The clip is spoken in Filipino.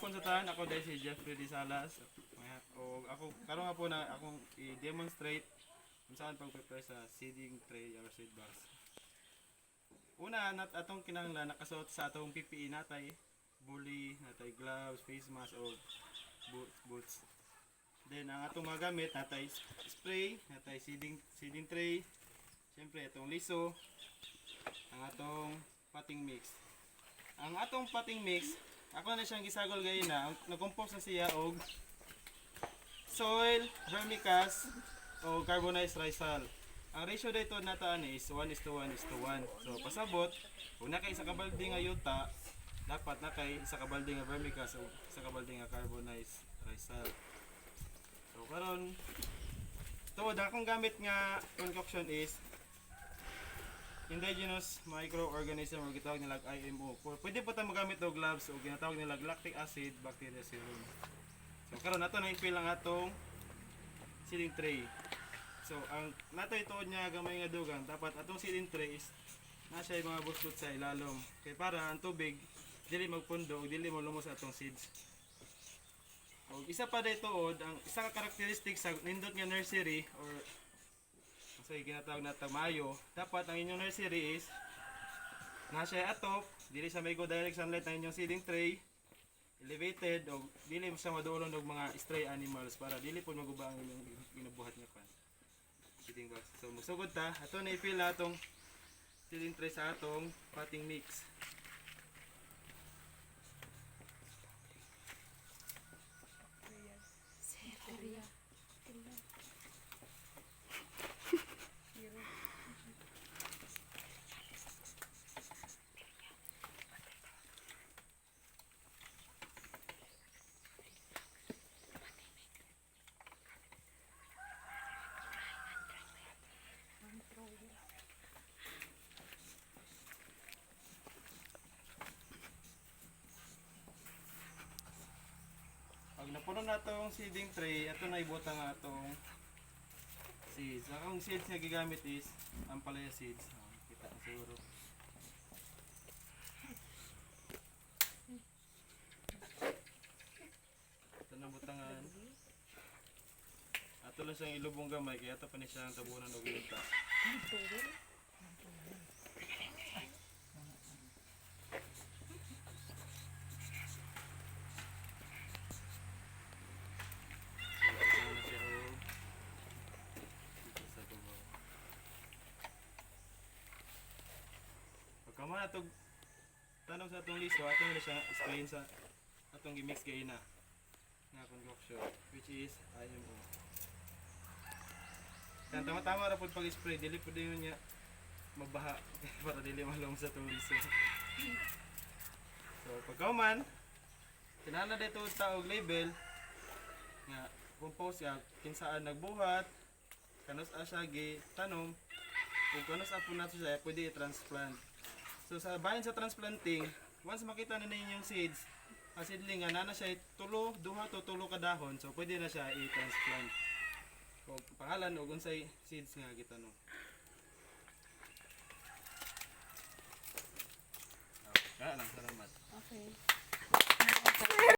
hapon sa tahan ako dahil si Jeffrey Di Salas. O ako karon nga po na akong i-demonstrate kung saan pag-prepare sa seeding tray or seed box. Una nat atong kinahanglan nakasuot sa atong PPE natay bully, natay gloves, face mask o boots. Then ang atong mga gamit natay spray, natay seeding seeding tray, Siyempre itong liso, ang atong potting mix. Ang atong potting mix, ako na siyang gisagol gayon na, nag-compose na siya og soil, vermicast, o carbonized hull. Ang ratio dito nataan is 1 is to 1 is to 1. So pasabot, kung na kay isa kabalde nga yuta, dapat na kay isa kabalde nga vermicast o isa kabalde nga carbonized hull. So karon to akong gamit nga concoction is indigenous microorganism o gitawag nila IMO. Pwede po tayo magamit og gloves o ginatawag nila lactic acid bacteria serum. So karon nato na i-fill ang atong seeding tray. So ang natay tuod niya gamay nga dugang dapat atong seeding tray is na siya mga busbut sa ilalom. Kay para ang tubig dili magpundo ug dili mo lumos atong seeds. Og isa pa dito ang isa ka karakteristik sa nindot nga nursery or sa ginatawag na tamayo, dapat ang inyong nursery is na siya atop, dili sa may go direct sunlight ang inyong seeding tray, elevated o dili siya madulong og mga stray animals para dili po maguba ang inyong ginubuhat nga pan. Seeding box. So magsugod ta, ato na i-fill na atong seeding tray sa atong potting mix. Napuno na itong seeding tray, ito na ibutang nga itong seeds. Ang seeds nga gigamit is ampalaya seeds. Oh, kita na siguro. Ito na butangan. Ato lang siyang ilubong gamay, kaya ito pa ni siyang tabunan o ginita. Ito na siya o dito sa tubaw. Man atong tanong sa atong liso, ato na siya explain sa atong gimix kay na nga concoction which is IMO. Yan tama-tama ra pud pag-spray dili pud yun niya mabaha para dili malum sa atong liso. So pagka man kinahanglan dito taog label nga compose ya kinsaan nagbuhat kanos asya gi tanom ug kanos apo nato siya pwede i-transplant so sa bahin sa transplanting once makita na ninyo yung seeds ang seedling nga na siya tulo duha to tulo ka dahon so pwede na siya i-transplant. O pangalan ug unsay seeds nga gitanom Ah,